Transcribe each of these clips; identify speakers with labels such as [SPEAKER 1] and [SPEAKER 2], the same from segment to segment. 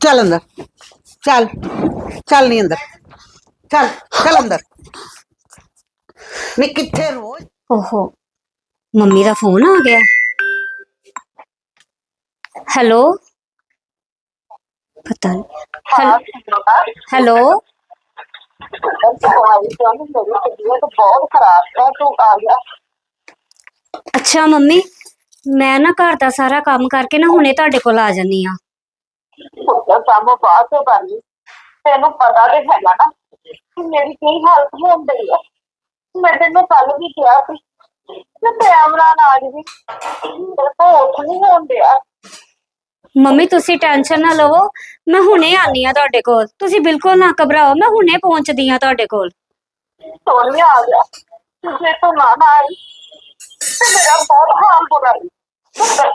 [SPEAKER 1] ਚੱਲ ਅੰਦਰ ਚੱਲ ਚੱਲ ਨਹੀਂ ਅੰਦਰ ਚੱਲ ਚੱਲ ਅੰਦਰ ਮੈਂ ਕਿੱਥੇ ਰੋਜ਼
[SPEAKER 2] ਓਹੋ ਮੰਮੀ ਦਾ ਫੋਨ ਆ ਗਿਆ ਹੈਲੋ ਪਤਾ ਨਹੀਂ ਹੈਲੋ ਅੱਛਾ ਮੰਮੀ ਮੈਂ ਨਾ ਘਰ ਦਾ ਸਾਰਾ ਕੰਮ ਕਰਕੇ ਨਾ ਹੁਣੇ ਤੁਹਾਡੇ ਕੋਲ ਆ ਜਾਨੀ ਆ
[SPEAKER 3] ਪੁੱਤਰ ਕੰਮ ਬਾਅਦ ਤੋਂ ਕਰ ਲਈ ਤੈਨੂੰ ਪਤਾ ਤੇ ਹੈਗਾ ਨਾ ਕਿ ਮੇਰੀ ਕੀ ਹਾਲਤ ਹੁੰਦੀ ਹੈ ਮੈਂ ਤੈਨੂੰ ਕੱਲ ਵੀ ਕਿਹਾ ਸੀ ਕਿ ਟਾਈਮ ਨਾਲ ਆ ਜੀ ਮੇਰੇ ਕੋਲ ਉੱਠ ਨਹੀਂ ਹੁੰਦਿਆ
[SPEAKER 2] ਮੰਮੀ ਤੁਸੀਂ ਟੈਨਸ਼ਨ ਨਾ ਲਵੋ ਮੈਂ ਹੁਣੇ ਆਨੀ ਆ ਤੁਹਾਡੇ ਕੋਲ ਤੁਸੀਂ ਬਿਲਕੁਲ ਨਾ ਘਬਰਾਓ ਮੈਂ ਹੁਣੇ ਪਹੁੰਚਦੀ ਆ ਤੁਹਾਡੇ ਕੋਲ
[SPEAKER 3] ਸੋਨ ਵੀ ਆ ਗਿਆ ਜੇ ਤੂੰ ਨਾ ਨਾ ਆਈ ਤੇ ਮੇਰਾ ਬਹੁਤ ਹਾਲ ਬੁਰਾ ਹੈ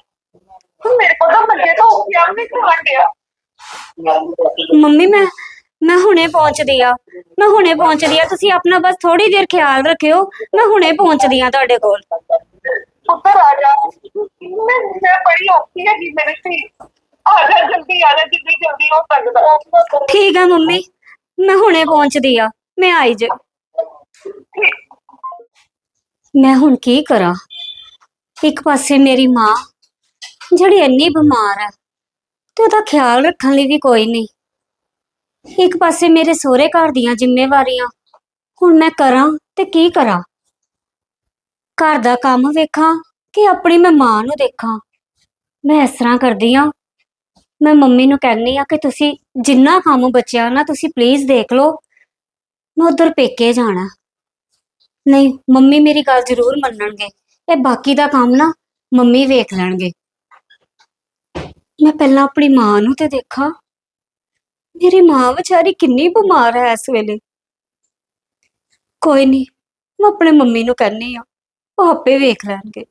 [SPEAKER 3] ਪੁੱਤਰ, ਮੇਰੇ ਕੋਲ ਤਾਂ ਮੰਜੇ ਤੋਂ ਉੱਠਿਆ ਵੀ ਨਹੀਂ ਕਰਨ ਡਿਆ
[SPEAKER 2] ਮੰਮੀ ਮੈਂ ਮੈਂ ਹੁਣੇ ਪਹੁੰਚਦੀ ਆ ਮੈਂ ਹੁਣੇ ਪਹੁੰਚਦੀ ਆ ਤੁਸੀਂ ਆਪਣਾ ਬਸ ਥੋੜੀ ਦੇਰ ਖਿਆਲ ਰੱਖਿਓ ਮੈਂ ਹੁਣੇ ਪਹੁੰਚਦੀ ਆ ਤੁਹਾਡੇ ਕੋਲ
[SPEAKER 3] ਪੁੱਤਰ ਆ ਜਾ ਮੈਂ ਮੈਂ ਬੜੀ ਔਖੀ ਹੈਗੀ ਮੇਰੇ ਤੇ ਆ ਜਾ ਜਲਦੀ ਆ ਜਾ ਜਿੰਨੀ ਜਲਦੀ ਹੋ ਸਕਦਾ
[SPEAKER 2] ਠੀਕ ਆ ਮੰਮੀ ਮੈਂ ਹੁਣੇ ਪਹੁੰਚਦੀ ਆ ਮੈਂ ਆਈ ਜੇ ਮੈਂ ਹੁਣ ਕੀ ਕਰਾਂ ਇੱਕ ਪਾਸੇ ਮੇਰੀ ਮਾਂ ਜਿਹੜੀ ਇੰਨੀ ਬਿਮਾਰ ਹੈ ਤੇ ਉਹਦਾ ਖਿਆਲ ਰੱਖਣ ਲਈ ਵੀ ਕੋਈ ਨਹੀਂ। ਇੱਕ ਪਾਸੇ ਮੇਰੇ ਸਹੁਰੇ ਘਰ ਦੀਆਂ ਜ਼ਿੰਮੇਵਾਰੀਆਂ, ਹੁਣ ਮੈਂ ਕਰਾਂ ਤੇ ਕੀ ਕਰਾਂ? ਘਰ ਦਾ ਕੰਮ ਵੇਖਾਂ ਕਿ ਆਪਣੀ ਮੈਂ ਮਾਂ ਨੂੰ ਦੇਖਾਂ? ਮੈਂ ਇਸ ਤਰ੍ਹਾਂ ਕਰਦੀ ਆ ਮੈਂ ਮੰਮੀ ਨੂੰ ਕਹਿੰਨੀ ਆ ਕਿ ਤੁਸੀਂ ਜਿੰਨਾ ਕੰਮ ਬਚਿਆ ਨਾ, ਤੁਸੀਂ ਪਲੀਜ਼ ਦੇਖ ਲਓ। ਮੈਂ ਉਧਰ ਪੇਕੇ ਜਾਣਾ। ਨਹੀਂ, ਮੰਮੀ ਮੇਰੀ ਗੱਲ ਜ਼ਰੂਰ ਮੰਨਣਗੇ। ਇਹ ਬਾਕੀ ਦਾ ਕੰਮ ਨਾ ਮੰਮੀ ਵੇਖ ਲੈਣਗੇ। ਮੈਂ ਪਹਿਲਾਂ ਆਪਣੀ ਮਾਂ ਨੂੰ ਤੇ ਦੇਖਾਂ। ਮੇਰੀ ਮਾਂ ਵਿਚਾਰੀ ਕਿੰਨੀ ਬਿਮਾਰ ਹੈ ਇਸ ਵੇਲੇ। ਕੋਈ ਨਹੀਂ, ਮੈਂ ਆਪਣੇ ਮੰਮੀ ਨੂੰ ਕਹਿੰਨੀ ਆ ਉਹ ਆਪੇ ਵੇਖ ਲੈਣਗੇ।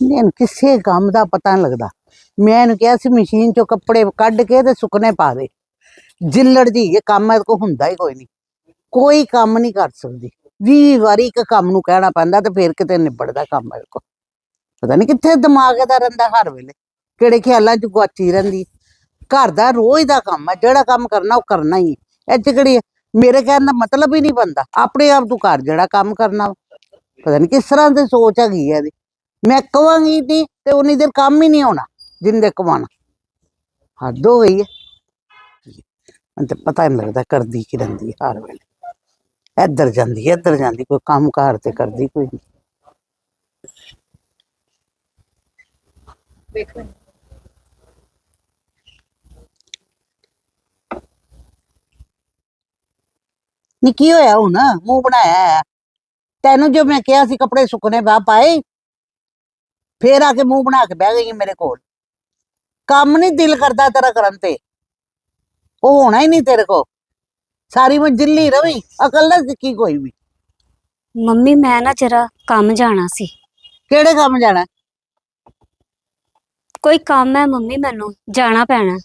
[SPEAKER 1] ਇਹਨੂੰ ਕਿਸੇ ਕੰਮ ਦਾ ਪਤਾ ਨਹੀਂ ਲੱਗਦਾ। ਮੈਂ ਇਹਨੂੰ ਕਿਹਾ ਸੀ ਮਸ਼ੀਨ ਚੋਂ ਕੱਪੜੇ ਕੱਢ ਕੇ ਤੇ ਸੁੱਕਣੇ ਪਾ ਦੇ। ਜਿੱਲੜ ਜੀ, ਇਹ ਕੰਮ ਇਹਦੇ ਕੋ ਹੁੰਦਾ ਹੀ ਕੋਈ ਨਹੀਂ। ਕੋਈ ਕੰਮ ਨਹੀਂ ਕਰ ਸਕਦੀ। ਵੀਹ ਵਾਰੀ ਇੱਕ ਕੰਮ ਨੂੰ ਕਹਿਣਾ ਪੈਂਦਾ ਤੇ ਫਿਰ ਕਿਤੇ ਨਿਬੜਦਾ ਕੰਮ ਇਹਦੇ ਕੋ ਪਤਾ ਨਹੀਂ ਕਿੱਥੇ ਦਿਮਾਗ ਦਾ ਰਹਿੰਦਾ ਹਰ ਵੇਲੇ, ਕਿਹੜੇ ਖਿਆਲਾਂ ਚ ਗੁਆਚੀ ਰਹਿੰਦੀ। ਘਰ ਦਾ ਰੋਜ਼ ਦਾ ਕੰਮ ਹੈ ਜਿਹੜਾ ਕੰਮ ਕਰਨਾ ਉਹ ਕਰਨਾ ਹੀ ਹੈ। ਇਹ 'ਚ ਕਿਹੜੀ ਮੇਰੇ ਕਹਿਣ ਦਾ ਮਤਲਬ ਹੀ ਨਹੀਂ ਬੰਦਾ ਆਪਣੇ ਆਪ ਤੂੰ ਘਰ ਜਿਹੜਾ ਕੰਮ ਕਰਨਾ ਪਤਾ ਨਹੀਂ ਕਿਸ ਤਰ੍ਹਾਂ ਦੀ ਸੋਚ ਹੈਗੀ ਹੈ ਇਹਦੀ। ਮੈਂ ਕਵਾਂਗੀ ਨਹੀਂ ਤੇ ਉਨੀ ਦੇਰ ਕੰਮ ਹੀ ਨਹੀਂ ਹੋਣਾ ਜਿੰਦੇ ਕਵਾਣਾ ਹੱਦ ਹੋ ਗਈ ਹੈ ਮੈਨੂੰ ਤੇ ਪਤਾ ਨਹੀਂ ਲੱਗਦਾ ਕਰਦੀ ਕੀ ਰਹਿੰਦੀ ਹਰ ਵੇਲੇ। ਇੱਧਰ ਜਾਂਦੀ ਇੱਧਰ ਜਾਂਦੀ, ਕੋਈ ਕੰਮ ਕਾਰ ਤੇ ਕਰਦੀ ਕੋਈ ਨਹੀਂ ਨੀ ਕੀ ਹੋਇਆ ਹੁਣ ਮੂੰਹ ਬਣਾਇਆ ਹੈ? ਤੈਨੂੰ ਜੋ ਮੈਂ ਕਿਹਾ ਸੀ ਕੱਪੜੇ ਸੁੱਕਣੇ ਪਾ ਪਾਏ ਫੇਰ ਆ ਕੇ ਮੂੰਹ ਬਣਾ ਕੇ ਬਹਿ ਗਈ ਹੈ ਮੇਰੇ ਕੋਲ ਕੰਮ ਨਹੀਂ ਦਿਲ ਕਰਦਾ ਤੇਰਾ ਕਰਨ ਤੇ ਉਹ ਹੋਣਾ ਹੀ ਨਹੀਂ ਤੇਰੇ ਕੋ ਸਾਰੀ ਮੈਂ ਜਿੱਲੀ ਰਵੀ ਅਕਲ ਨਾ ਸਿੱਖੀ ਕੋਈ ਵੀ
[SPEAKER 2] ਮੰਮੀ ਮੈਂ ਨਾ ਜਰਾ ਕੰਮ ਜਾਣਾ ਸੀ
[SPEAKER 1] ਕਿਹੜੇ ਕੰਮ ਜਾਣਾ
[SPEAKER 2] ਕੋਈ ਕੰਮ ਹੈ ਮੰਮੀ ਮੈਨੂੰ ਜਾਣਾ ਪੈਣਾ।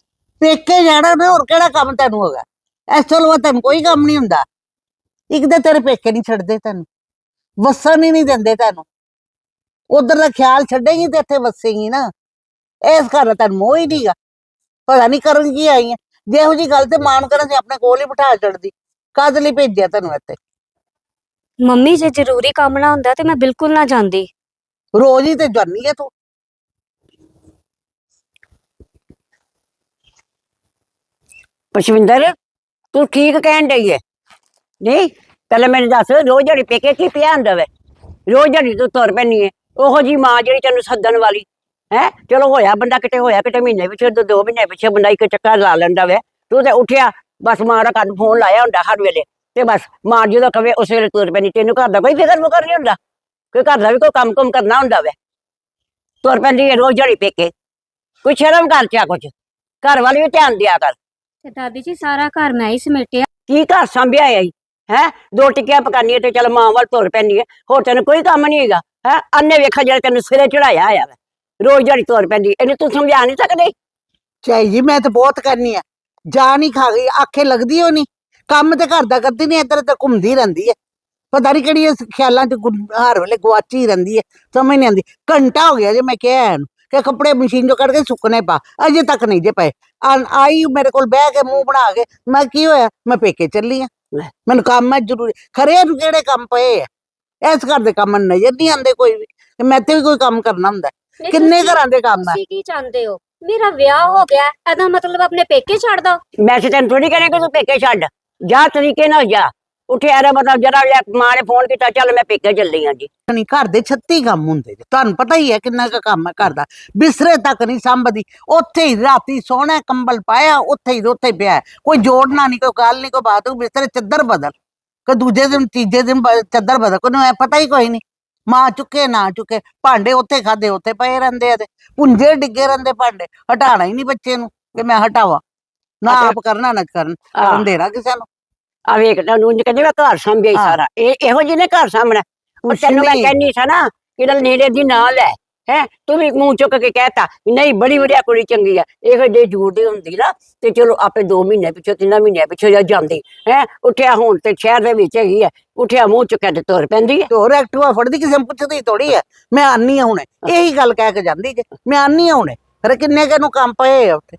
[SPEAKER 1] ਪੇਕੇ ਜਾਣਾ ਤੇ ਹੋਰ ਕਿਹੜਾ ਕੰਮ ਤੈਨੂੰ ਹੋਗਾ? ਇਸ ਤੋਂ ਇਲਾਵਾ ਤੈਨੂੰ ਕੋਈ ਕੰਮ ਨਹੀਂ ਹੁੰਦਾ। ਇੱਕ ਤਾਂ ਤੇਰੇ ਪੇਕੇ ਨਹੀਂ ਛੱਡਦੇ ਤੈਨੂੰ ਵਸਣ ਹੀ ਨਹੀਂ ਦਿੰਦੇ ਤੈਨੂੰ। ਉਧਰ ਦਾ ਖਿਆਲ ਛੱਡੇਗੀ ਤੇ ਇੱਥੇ ਵਸੇਗੀ ਨਾ। ਇਸ ਘਰ ਦਾ ਤੈਨੂੰ ਮੋਹ ਹੀ ਨਹੀਂਗਾ ਪਤਾ ਨਹੀਂ ਕਰਨ ਕੀ ਆਈ ਹੈ ਜੇ ਇਹੋ ਜੀ ਗੱਲ ਤੇ ਮਾਨ ਕਰਨ ਤੇ ਆਪਣੇ ਕੋਲ ਹੀ ਬਿਠਾ ਛੱਡਦੀ ਕਦ ਲਈ ਭੇਜਿਆ ਤੈਨੂੰ ਇੱਥੇ?
[SPEAKER 2] ਮੰਮੀ ਜੇ ਜ਼ਰੂਰੀ ਕੰਮ ਨਾ ਹੁੰਦਾ ਤੇ ਮੈਂ ਬਿਲਕੁਲ ਨਾ ਜਾਂਦੀ।
[SPEAKER 1] ਰੋਜ਼ ਹੀ ਤੇ ਜਾਨੀ ਹੈ ਤੂੰ।
[SPEAKER 4] ਪਸ਼ਵਿੰਦਰ ਤੂੰ ਠੀਕ ਕਹਿਣ ਡਈ ਏ ਨਹੀਂ, ਪਹਿਲਾਂ ਮੈਨੂੰ ਦੱਸ, ਰੋਜ਼ ਜਿਹੜੀ ਪੇਕੇ ਕੀ ਪਿਆ ਹੁੰਦਾ ਵੇ? ਰੋਜ਼ ਜਿਹੜੀ ਤੂੰ ਤੁਰ ਪੈਣੀ ਏ ਉਹੋ ਜੀ ਮਾਂ ਜਿਹੜੀ ਤੈਨੂੰ ਸੱਦਣ ਵਾਲੀ, ਹੈ? ਚਲੋ ਹੋਇਆ ਬੰਦਾ ਕਿਤੇ ਹੋਇਆ, ਕਿਤੇ ਮਹੀਨੇ ਪਿੱਛੇ, ਦੋ ਦੋ ਮਹੀਨੇ ਪਿੱਛੇ ਬੰਦਾ ਇੱਕ ਚੱਕਰ ਲਾ ਲੈਂਦਾ ਵੇ। ਤੂੰ ਤੇ ਉੱਠਿਆ, ਬਸ ਮਾਂ ਦਾ ਕੰਨ ਫੋਨ ਲਾਇਆ ਹੁੰਦਾ ਹਰ ਵੇਲੇ। ਤੇ ਬਸ ਮਾਂ ਜਦੋਂ ਕਵੇ, ਉਸ ਵੇਲੇ ਤੁਰ ਪੈਣੀ ਤੈਨੂੰ ਘਰ ਦਾ ਕੋਈ ਫਿਕਰ ਮੁਕਰ ਨਹੀਂ ਹੁੰਦਾ। ਕੋਈ ਘਰ ਦਾ ਵੀ ਕੋਈ ਕੰਮ ਕੁਮ ਕਰਨਾ ਹੁੰਦਾ ਵੇ। ਤੁਰ ਪੈਂਦੀ ਏ ਰੋਜ਼ ਜਿਹੜੀ ਪੇਕੇ। ਕੋਈ ਸ਼ਰਮ ਕਰ ਚਾ ਕੁਛ। ਘਰ ਵਾਲੇ ਵੀ ਧਿਆਨ ਦਿਆ ਕਰ।
[SPEAKER 2] ਤੇ ਦਾਦੀ ਜੀ ਸਾਰਾ ਘਰ ਮੈਂ ਹੀ ਸਮੇਟਿਆ।
[SPEAKER 4] ਕੀ ਘਰ ਸੰਭਿਆ ਆਈ ਹੈ? ਦੋ ਟਿੱਕੀਆਂ ਪਕਾਨੀਆਂ ਤੇ ਚੱਲ ਮਾਂ ਵੱਲ ਤੁਰ ਪੈਂਦੀ ਹੈ। ਹੋਰ ਤੈਨੂੰ ਕੋਈ ਕੰਮ ਨਹੀਂ ਹੈਗਾ ਹੈ? ਅੰਨੇ ਵੇਖਾ ਜਿਹੜਾ ਤੈਨੂੰ ਸਿਰੇ ਚੜਾਇਆ ਆਇਆ ਵਾ। ਰੋਜ਼ ਜਿਹੜੀ ਤੁਰ ਪੈਂਦੀ ਇਹਨੂੰ ਤੂੰ ਸਮਝਾ ਨਹੀਂ ਸਕਦੀ?
[SPEAKER 1] ਚਾਈ ਜੀ ਮੈਂ ਤਾਂ ਬਹੁਤ ਕਰਨੀ ਆ ਜਾਨ ਹੀ ਖਾ ਗਈ ਆਖੇ ਲੱਗਦੀ ਹੋ ਨਹੀਂ। ਕੰਮ ਤੇ ਘਰ ਦਾ ਕਰਦੀ ਨਹੀਂ ਇੱਧਰ ਤੇ ਘੁੰਮਦੀ ਰਹਿੰਦੀ ਹੈ। ਪਤਾ ਨਹੀਂ ਕਿਹੜੀ ਖਿਆਲਾਂ ਚ ਗੁ- ਹਰ ਵੇਲੇ ਗੁਆਚੀ ਰਹਿੰਦੀ ਹੈ। ਸਮਝ ਨਹੀਂ ਆਉਂਦੀ। ਘੰਟਾ ਹੋ ਗਿਆ ਜੇ ਮੈਂ ਕਿਹਾ ਇਹਨੂੰ। ਕਿ ਕੱਪੜੇ ਮਸ਼ੀਨ 'ਚੋਂ ਕੱਢ ਕੇ ਸੁੱਕਣੇ ਪਾ ਅਜੇ ਤੱਕ ਨਹੀਂ ਜੇ ਪਏ। ਆ- ਆਈ ਮੇਰੇ ਕੋਲ ਬਹਿ ਕੇ ਮੂੰਹ ਬਣਾ ਕੇ ਮੈਂ ਕੀ ਹੋਇਆ? ਮੈਂ ਪੇਕੇ ਚੱਲੀ ਆ। ਮੈਨੂੰ ਕੰਮ ਹੈ ਜ਼ਰੂਰੀ। ਖਰੇ ਨੂੰ ਕਿਹੜੇ ਕੰਮ ਪਏ ਆ? ਇਸ ਘਰ ਦੇ ਕੰਮ ਮੈਨੂੰ ਨਜ਼ਰ ਨਹੀਂ ਆਉਂਦੇ ਕੋਈ ਵੀ। ਤੇ ਮੈਂ ਤੇ ਵੀ ਕੋਈ ਕੰਮ ਕਰਨਾ ਹੁੰਦਾ।
[SPEAKER 2] ਨਹੀਂ
[SPEAKER 1] ਕਿੰਨੇ
[SPEAKER 2] ਤੁਸੀਂ-
[SPEAKER 1] ਘਰਾਂ ਦੇ ਕੰਮ ਆ?
[SPEAKER 2] ਤੁਸੀਂ ਕੀ ਚਾਹੁੰਦੇ ਹੋ? ਮੇਰਾ ਵਿਆਹ ਹੋ ਗਿਆ ਇਹਦਾ ਮਤਲਬ ਆਪਣੇ ਪੇਕੇ ਛੱਡ ਦੋ।
[SPEAKER 4] ਮੈਂ ਤੇ ਤੈਨੂੰ ਥੋੜੀ ਕਹਿੰਦਾ ਕਿ ਤੂੰ ਪੇਕੇ ਛੱਡ। ਜਾ ਤਰੀਕੇ ਨਾਲ ਜਾ। ਉੱਠਿਆ ਰ ਮਤਲਬ ਜਰਾ ਮਾਂ ਨੇ ਫੋਨ ਕੀਤਾ ਚੱਲ ਮੈਂ ਪੇਕੇ ਚੱਲੀ ਆ ਜੀ।
[SPEAKER 1] ਨਹੀਂ ਘਰ ਦੇ 36 ਕੰਮ ਹੁੰਦੇ ਜੇ। ਤੁਹਾਨੂੰ ਪਤਾ ਹੀ ਹੈ ਕਿੰਨਾ ਕੁ ਕੰਮ ਹੈ ਘਰ ਦਾ। ਬਿਸਰੇ ਤੱਕ ਨਹੀਂ ਸੰਭਦੀ। ਉੱਥੇ ਹੀ ਰਾਤੀ ਸੋਹਣਾ ਕੰਬਲ ਪਾਇਆ ਉੱਥੇ ਹੀ ਉੱਥੇ ਹੀ ਪਿਆ। ਕੋਈ ਜੋੜਨਾ ਨਹੀਂ ਕੋਈ ਗੱਲ ਨਹੀਂ ਕੋਈ ਬਾਤ ਨਹੀਂ ਬਿਸਰੇ ਚੱਦਰ ਬਦਲ। ਕੋਈ ਦੂਜੇ ਦਿਨ ਤੀਜੇ ਦਿਨ ਚੱਦਰ ਬਦਲ। ਕੋਈ ਨੂੰ ਪਤਾ ਹੀ ਕੋਈ ਨਹੀਂ। ਮਾਂ ਚੁੱਕੇ ਨਾ ਚੁੱਕੇ। ਭਾਂਡੇ ਉੱਥੇ ਖਾਦੇ ਉੱਥੇ ਪਏ ਰਹਿੰਦੇ ਆ ਤੇ। ਪੁੰਜੇ ਡਿੱਗੇ ਰਹਿੰਦੇ ਭਾਂਡੇ। ਹਟਾਣਾ ਹੀ ਨਹੀਂ ਬੱਚੇ ਨੂੰ ਕਿ ਮੈਂ ਹਟਾਵਾਂ। ਨਾ ਆਪ ਕਰਨਾ ਨਾ ਕਰਨ। ਦੇਣਾ ਕਿਸੇ ਨੂੰ।
[SPEAKER 4] ਆ ਵੇਖ ਤਾਂ ਨੂੰ ਕਹਿੰਦੇ ਮੈਂ ਘਰ ਸੰਭਿਆ। ਸਾਰਾ। ਇਹ ਇਹੋ ਜਿਹੇ ਨੇ ਘਰ ਸਾਹਮਣਾ ਤੈਨੂੰ ਮੈਂ। ਕਹਿੰਨੀ ਸੀ ਨਾ ਕਿ ਨੇੜੇ ਦੀ ਨਾਂ ਲੈ ਹੈ ਤੂੰ ਵੀ ਮੂੰਹ ਚੁੱਕ ਕੇ ਕਹਿਤਾ ਨਹੀਂ ਬੜੀ ਵਧੀਆ ਕੁੜੀ ਚੰਗੀ ਆ। ਇਹੋ ਜਿਹੇ ਜੂੜ ਹੁੰਦੀ ਨਾ ਤੇ ਚਲੋ ਆਪੇ 2 ਮਹੀਨੇ ਪਿੱਛੇ ਤਿੰਨ ਮਹੀਨੇ ਪਿੱਛੇ ਜਾ ਜਾਂਦੀ ਹੈ ਉੱਠਿਆ ਹੁਣ ਤੇ ਸ਼ਹਿਰ ਦੇ ਵਿੱਚ ਹੈਗੀ ਆ ਉੱਠਿਆ ਮੂੰਹ ਚੁੱਕਿਆ ਤੇ ਤੁਰ ਪੈਂਦੀ ਹੈ
[SPEAKER 1] ਹੋਰ ਐਕਟਿਵਾ ਫੜਦੀ ਕਿਸੇ ਨੂੰ ਪੁੱਛਦੀ ਥੋੜੀ ਹੈ ਮੈਂ ਆਨੀ ਆ ਹੁਣੇ। ਇਹੀ ਗੱਲ ਕਹਿ ਕੇ ਜਾਂਦੀ ਜੇ ਮੈਂ ਆਨੀ ਆ ਹੁਣੇ ਫਿਰ ਕਿੰਨੇ ਕੁ ਨੂੰ ਕੰਮ ਪਏ ਆ ਉੱਥੇ?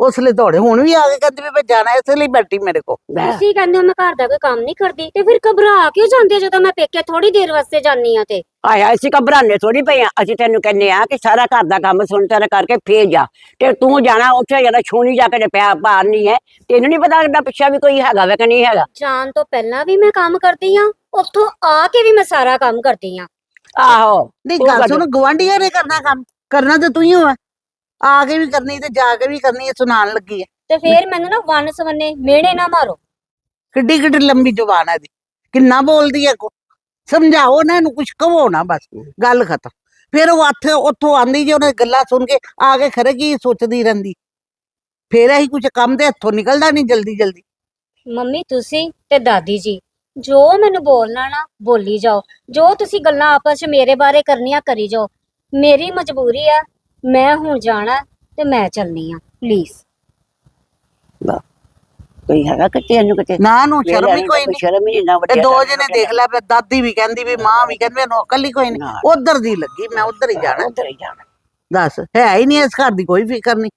[SPEAKER 1] ਉਸ ਲਈ ਦੌੜੇ। ਹੁਣ ਵੀ ਆ ਕੇ ਕਹਿੰਦੀ ਵੀ ਮੈਂ ਜਾਣਾ ਇਸ ਲਈ ਬੈਠੀ ਮੇਰੇ ਕੋ
[SPEAKER 2] ਤੁਸੀਂ ਕਹਿੰਦੇ ਹੋ ਮੈਂ ਘਰ ਦਾ ਕੋਈ ਕੰਮ ਨਹੀਂ ਕਰਦੀ ਤੇ ਫਿਰ ਘਬਰਾ ਕਿਉਂ ਜਾਂਦੇ ਹੋ ਜਦੋਂ ਮੈਂ ਪੇਕੇ ਥੋੜੀ ਦੇਰ ਵਾਸਤੇ ਜਾਂਦੀ ਆ ਤੇ?
[SPEAKER 4] ਆਇਆ ਅਸੀਂ ਘਬਰਾਨੇ ਥੋੜੀ ਪਏ ਆ ਅਸੀਂ ਤੈਨੂੰ ਕਹਿੰਨੇ ਆ ਕਿ ਸਾਰਾ ਘਰ ਦਾ ਕੰਮ ਸੁਣ ਤੇਰਾ ਕਰਕੇ ਫੇਰ ਜਾ। ਤੇ ਤੂੰ ਜਾਣਾ ਉੱਥੇ ਜਿਹੜਾ ਛੋਣੀ ਜਾ ਕੇ ਤੇ ਪਿਆ ਪਾਰਨੀ ਹੈ। ਤੈਨੂੰ ਨਹੀਂ ਪਤਾ ਲੱਗਦਾ ਪਿੱਛਾ ਵੀ ਕੋਈ ਹੈਗਾ ਵੇ ਕਿ ਨਹੀਂ ਹੈਗਾ।
[SPEAKER 2] ਜਾਣ ਤੋਂ ਪਹਿਲਾਂ ਵੀ ਮੈਂ ਕੰਮ ਕਰਦੀ ਆ ਉੱਥੋਂ ਆ ਕੇ ਵੀ ਮੈਂ ਸਾਰਾ ਕੰਮ ਕਰਦੀ ਆ
[SPEAKER 4] ਆਹੋ।
[SPEAKER 1] ਨਹੀਂ ਗੱਲ- ਸੁਣ ਗਵਾਂਢੀਆਂ ਨੇ ਕਰਨਾ ਕੰਮ ਕਰਨਾ ਤੇ ਤੂੰ ਹੀ ਹੋਆ ਆ ਕੇ ਵੀ ਕਰਨੀ ਤੇ ਜਾ ਕੇ ਵੀ ਕਰਨੀ ਇਹ ਸੁਣਾਉਣ ਲੱਗੀ ਹੈ
[SPEAKER 2] ਤੇ ਫਿਰ ਮੈਨੂੰ ਨਾ ਵਨ ਸਵੰਨੇ ਮਿਹਣੇ ਨਾ ਮਾਰੋ।
[SPEAKER 1] ਕਿੱਡੀ ਕਿੱਡੀ ਲੰਬੀ ਜ਼ੁਬਾਨ ਹੈ ਦੀ ਕਿੰਨਾ ਬੋਲਦੀ ਹੈ ਕੋ ਸਮਝਾਓ ਨਾ ਇਹਨੂੰ ਕੁਝ ਕਹੋ ਨਾ ਬਸ ਗੱਲ ਖਤਮ। ਫਿਰ ਉਹ ਹੱਥ ਉੱਥੋਂ ਆਂਦੀ ਜੇ ਉਹਨੇ ਗੱਲਾਂ ਸੁਣ ਕੇ ਆ ਕੇ ਖਰੇ ਕੀ ਸੋਚਦੀ ਰਹਿੰਦੀ। ਫਿਰ ਅਸੀਂ ਕੁਝ ਕੰਮ ਦੇ ਹੱਥੋਂ ਨਿਕਲਦਾ ਨਹੀਂ ਜਲਦੀ ਜਲਦੀ।
[SPEAKER 2] ਮੰਮੀ ਤੁਸੀਂ ਤੇ ਦਾਦੀ ਜੀ ਜੋ ਮੈਨੂੰ ਬੋਲਣਾ ਨਾ ਬੋਲੀ ਜਾਓ। ਜੋ ਤੁਸੀਂ ਗੱਲਾਂ ਆਪਸ ਚ ਮੇਰੇ ਬਾਰੇ ਕਰਨੀਆਂ ਕਰੀ ਜਾਓ। ਮੇਰੀ ਮਜਬੂਰੀ ਆ ਮੈਂ ਹੁਣ ਜਾਣਾ ਤੇ ਮੈਂ ਚੱਲਨੀ ਆ ਪਲੀਜ਼
[SPEAKER 4] ਕੋਈ ਹੈਗਾ ਕਿ ਤੈਨੂੰ ਕਿਤੇ?
[SPEAKER 1] ਨਾ ਨੂੰ ਸ਼ਰਮ ਹੀ ਕੋਈ ਨਹੀਂ।
[SPEAKER 4] ਸ਼ਰਮ ਹੀ ਨਹੀਂ ਨਾ
[SPEAKER 1] ਤੇ
[SPEAKER 4] ਵੱਡਿਆ
[SPEAKER 1] ਦੋ ਜਣੇ ਦੇਖ ਲੈ ਫਿਰ ਦਾਦੀ ਵੀ ਕਹਿੰਦੀ ਵੀ ਮਾਂ ਵੀ ਕਹਿੰਦੀ ਮੈਨੂੰ ਅਕਲ ਹੀ ਕੋਈ ਨਹੀਂ।
[SPEAKER 4] ਨਾ।
[SPEAKER 1] ਉਧਰ ਦੀ ਲੱਗੀ ਮੈਂ ਉਧਰ ਹੀ ਜਾਣਾ।
[SPEAKER 4] ਉਧਰ ਹੀ ਜਾਣਾ।
[SPEAKER 1] ਦੱਸ ਹੈ ਹੀ ਨਹੀਂ ਇਸ ਘਰ ਦੀ ਕੋਈ ਫਿਕਰ ਨਹੀਂ।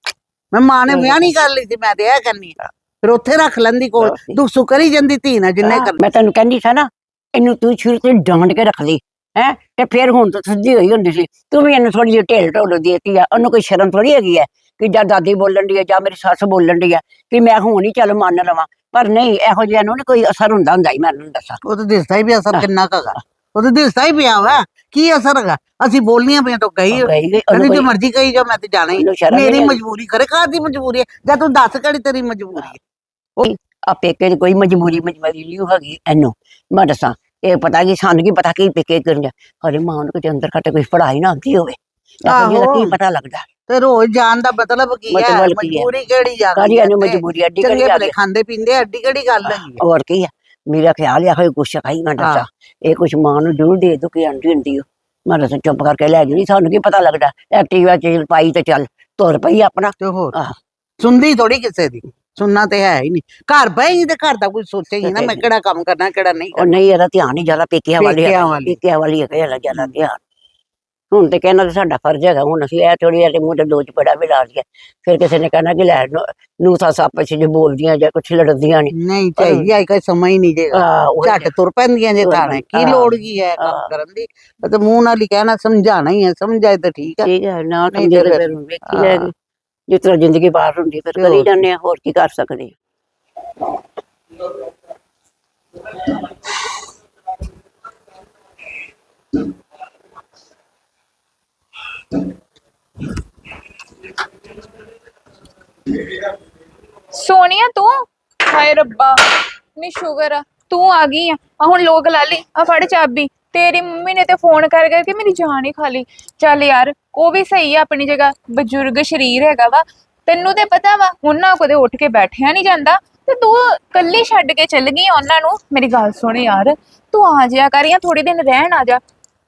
[SPEAKER 1] ਮੈਂ ਮਾਂ ਨੇ ਵਿਆਹ ਨਹੀਂ। ਕਰ ਲਈ ਸੀ ਮੈਂ ਤੇ ਇਹ ਕਰਨੀ। ਫਿਰ ਉੱਥੇ ਰੱਖ ਲੈਂਦੀ ਕੋਲ। ਦੁੱਖ ਸੁੱਖ ਕਰੀ ਜਾਂਦੀ ਧੀ ਨਾਲ ਜਿੰਨੇ ਕਰ
[SPEAKER 4] ਮੈਂ ਤੈਨੂੰ ਕਹਿੰਦੀ ਸੀ ਨਾ ਇਹਨੂੰ ਤੂੰ ਸ਼ੁਰੂ ਤੋਂ ਡਾਂਟ ਕੇ ਰੱਖ ਲਈ ਹੈ? ਤੇ ਫਿਰ ਹੁਣ ਤਾਂ ਸਿੱਧੀ ਹੋਈ ਹੁੰਦੀ ਸੀ। ਤੂੰ ਵੀ ਇਹਨੂੰ ਥੋੜੀ ਜਿਹੀ ਢੇਲ ਢੋਲ ਦੇਤੀ ਆ। ਉਹਨੂੰ ਕੋਈ ਸ਼ਰਮ ਥੋੜੀ ਹੈਗੀ ਹੈ ਕਿ ਜਾਂ ਦਾਦੀ ਬੋਲਣ ਦੀ ਹੈ ਜਾਂ ਮੇਰੀ ਸੱਸ ਬੋਲਣ ਦੀ ਹੈ ਕਿ ਮੈਂ ਹੁਣ ਹੀ ਚੱਲ ਮੰਨ ਲਵਾਂ। ਪਰ ਨਹੀਂ ਇਹੋ ਜਿਹਾ ਨੂੰ ਨੀ ਕੋਈ ਅਸਰ ਹੁੰਦਾ ਹੁੰਦਾ ਹੀ ਮੈਂ ਤੈਨੂੰ ਦੱਸਾਂ।
[SPEAKER 1] ਉਹ ਤਾਂ ਦਿਸਦਾ ਹੀ ਪਿਆ ਅਸਰ। ਕਿੰਨਾ ਕਗਾ ਉਹ ਤਾਂ ਦਿਸਦਾ ਹੀ ਪਿਆ ਵਾ। ਕੀ ਅਸਰ ਹੈਗਾ? ਅਸੀਂ ਬੋਲਨੀਆਂ ਪਈਆਂ ਤਾਂ ਗਈ
[SPEAKER 4] ਉਹ ਗਈ ਗਈ, ਉਹਨੂੰ
[SPEAKER 1] ਕਹਿੰਦੀ ਜੋ
[SPEAKER 4] ਕੋਈ-
[SPEAKER 1] ਮਰਜ਼ੀ ਕਹੀ ਜਾ ਮੈਂ ਤੇ ਜਾਣਾ ਹੀ।
[SPEAKER 4] ਉਹਨੂੰ ਸ਼ਰਮ ਹੀ
[SPEAKER 1] ਮੇਰੀ
[SPEAKER 4] ਨਹੀਂ
[SPEAKER 1] ਮਜਬੂਰੀ ਕਰੇ ਕਾਹ ਦੀ ਮਜਬੂਰੀ ਹੈ? ਜਾਂ ਤੂੰ ਦੱਸ ਕਿਹੜੀ ਤੇਰੀ ਮਜਬੂਰੀ ਹੈ?
[SPEAKER 4] ਆ ਪੇਕੇ ਦੀ ਕੋਈ ਮਜਬੂਰੀ ਮਜਬੂਰੀ ਨਹੀਂ ਹੈਗੀ ਇਹਨੂੰ। ਮੈਂ ਦੱਸਾਂ ਇਹ ਪਤਾ ਕੀ ਸਾਨੂੰ ਕੀ ਪਤਾ ਕੀ ਪੇਕੇ ਕਰਨ ਹਰੇ ਮਾਂ ਨੂੰ ਕਿਤੇ ਅੰਦਰ ਖੱਟੇ ਕੋਈ ਪੜਾਈ ਨਾ ਆਉਂਦੀ ਹੋਵੇ। ਦਾ ਕੀ
[SPEAKER 1] ਆਹੋ।
[SPEAKER 4] ਪਤਾ ਲੱਗਦਾ?
[SPEAKER 1] ਤੇ ਰੋਜ਼ ਜਾਣ ਦਾ ਮਤਲਬ ਕੀ ਹੈ?
[SPEAKER 4] ਮਤਲਬ ਕੀ ਹੈ?
[SPEAKER 1] ਮਜਬੂਰੀ ਕਿਹੜੀ ਜਾ
[SPEAKER 4] ਕਾਹਦੀ ਇਹਨੂੰ ਮਜਬੂਰੀ ਅੱਡੀ
[SPEAKER 1] ਚੰਗੇ
[SPEAKER 4] ਕਰੀ ਆ
[SPEAKER 1] ਭਲੇ ਖਾਂਦੇ ਪੀਂਦੇ ਐਡੀ ਕਿਹੜੀ ਗੱਲ ਹੈਗੀ ਹੈ?
[SPEAKER 4] ਹੋਰ ਕੀ ਆ? ਮੇਰਾ ਖਿਆਲ ਆ ਕੋਈ ਕੁਛ ਖਾਈ ਮੈਂ ਦੱਸਾਂ। ਇਹ ਕੁਛ ਮਾਂ ਨੂੰ ਜ਼ਰੂਰ ਦੇ ਦੋ ਕਿ ਆਂਟੀ ਹੁੰਦੀ ਉਹ। ਮੈਂ ਦੱਸਾਂ ਚੁੱਪ ਕਰਕੇ ਲੈ ਗਈ ਸਾਨੂੰ ਕੀ ਪਤਾ ਲੱਗਦਾ? ਐਕਟਿਵਾ ਚ ਪਾਈ ਤੇ ਚੱਲ ਤੁਰ ਪਈ ਆਪਣਾ।
[SPEAKER 1] ਤੇ ਹੋਰ?
[SPEAKER 4] ਆਹ।
[SPEAKER 1] ਸੁਣਦੀ ਥੋੜੀ ਕਿਸੇ ਦੀ। ਸੁਣਨਾ ਤੇ ਹੈ ਹੀ ਨਹੀਂ ਘਰ ਬਹਿਗੀ ਤੇ ਘਰ ਦਾ ਕੁਝ ਸੋਚੇਗੀ ਨਾ ਮੈਂ ਕਿਹੜਾ ਕੰਮ ਕਰਨਾ ਕਿਹੜਾ ਨਹੀਂ
[SPEAKER 4] ਉਹ ਨਹੀਂ ਇਹਦਾ ਧਿਆਨ ਹੀ ਜ਼ਿਆਦਾ ਪੇਕਿਆਂ ਵਾਲੀ
[SPEAKER 1] ਪੇਕਿਆਂ ਵਾਲੀ।
[SPEAKER 4] ਪੇਕਿਆਂ ਵਾਲੀ ਹੈ ਜ਼ਿਆਦਾ ਜ਼ਿਆਦਾ ਧਿਆਨ ਹੁਣ ਤੇ ਕਹਿਣਾ ਤੇ ਸਾਡਾ ਫਰਜ਼ ਹੈਗਾ ਹੁਣ ਅਸੀਂ ਇਹ ਥੋੜੀ ਜਿਹੀ ਮੂੰਹ ਤੇ ਦੋ ਚਪੜਾ ਵੀ ਲਾ ਲਿਆ ਫਿਰ ਕਿਸੇ ਨੇ ਕਹਿਣਾ ਕਿ ਲੈ ਨੂੰ ਸੱਸ ਆਪਸ ਚ ਜੇ ਬੋਲਦੀਆਂ ਜਾਂ ਕੁਛ ਲੜਦੀਆਂ ਨੇ
[SPEAKER 1] ਨਹੀਂ ਚਾਹੀਦੀ ਆਈ ਕੋਈ ਸਮਝ ਹੀ ਨਹੀਂ ਜੇਗਾ
[SPEAKER 4] ਆ ਉਹ
[SPEAKER 1] ਝੱਟ ਤੁਰ ਪੈਂਦੀਆਂ ਜੇ
[SPEAKER 4] ਤੁਰ
[SPEAKER 1] ਥਾਣੇ ਕੀ
[SPEAKER 4] ਹਾਂ।
[SPEAKER 1] ਲੋੜ ਕੀ ਹੈ ਕੰਮ
[SPEAKER 4] ਹਾਂ।
[SPEAKER 1] ਕਰਨ ਦੀ ਤੇ ਮੂੰਹ ਨਾਲ ਹੀ ਕਹਿਣਾ ਸਮਝਾਣਾ ਹੀ ਹੈ ਸਮਝਾਏ ਤਾਂ ਠੀਕ ਹੈ
[SPEAKER 4] ਠੀਕ ਹੈ ਨਾ
[SPEAKER 1] ਨਹੀਂ
[SPEAKER 4] ਸਮਝੇ
[SPEAKER 1] ਤੇ
[SPEAKER 4] ਤੇ
[SPEAKER 1] ਫਿਰ-
[SPEAKER 4] ਫਿਰ ਵੇਖੀ ਲੈ
[SPEAKER 1] ਹਾਂ।
[SPEAKER 4] ਜਿਸ ਤਰ੍ਹਾਂ ਜ਼ਿੰਦਗੀ ਬਾਹਰ ਹੁੰਦੀ ਫਿਰ ਕਰੀ। ਜਾਂਦੇ ਆ ਹੋਰ ਕੀ ਕਰ ਸਕਦੇ ਆ।
[SPEAKER 5] ਸੋਨੀਆ ਤੂੰ? ਹਾਏ ਰੱਬਾ ਨੀ ਸ਼ੁਗਰ ਆ। ਤੂੰ ਆ ਗਈ ਆ। ਆਹ ਹੁਣ ਲੋਕ ਲਾ ਲਈ ਆ ਫੜ ਚਾਬੀ। ਤੇਰੀ ਮੰਮੀ ਨੇ ਤੇ ਫੋਨ ਕਰ ਕਰਕੇ ਮੇਰੀ ਜਾਨ ਹੀ ਖਾ ਲਈ। ਚੱਲ ਯਾਰ ਉਹ ਵੀ ਸਹੀ ਆ ਆਪਣੀ ਜਗ੍ਹਾ ਬਜ਼ੁਰਗ ਸ਼ਰੀਰ ਹੈਗਾ ਵਾ। ਤੈਨੂੰ ਤੇ ਪਤਾ ਵਾ ਉਹਨਾਂ ਕੋਦੇ ਉੱਠ ਕੇ ਬੈਠਿਆ ਨਹੀਂ ਜਾਂਦਾ। ਤੇ ਤੂੰ ਕੱਲੀ ਛੱਡ ਕੇ ਚੱਲ ਗਈ ਉਹਨਾਂ ਨੂੰ। ਮੇਰੀ ਗੱਲ ਸੁਣ ਯਾਰ ਤੂੰ ਆ ਜਿਆ ਕਰ ਜਾਂ ਥੋੜੇ ਦਿਨ ਰਹਿਣ ਆ ਜਾ।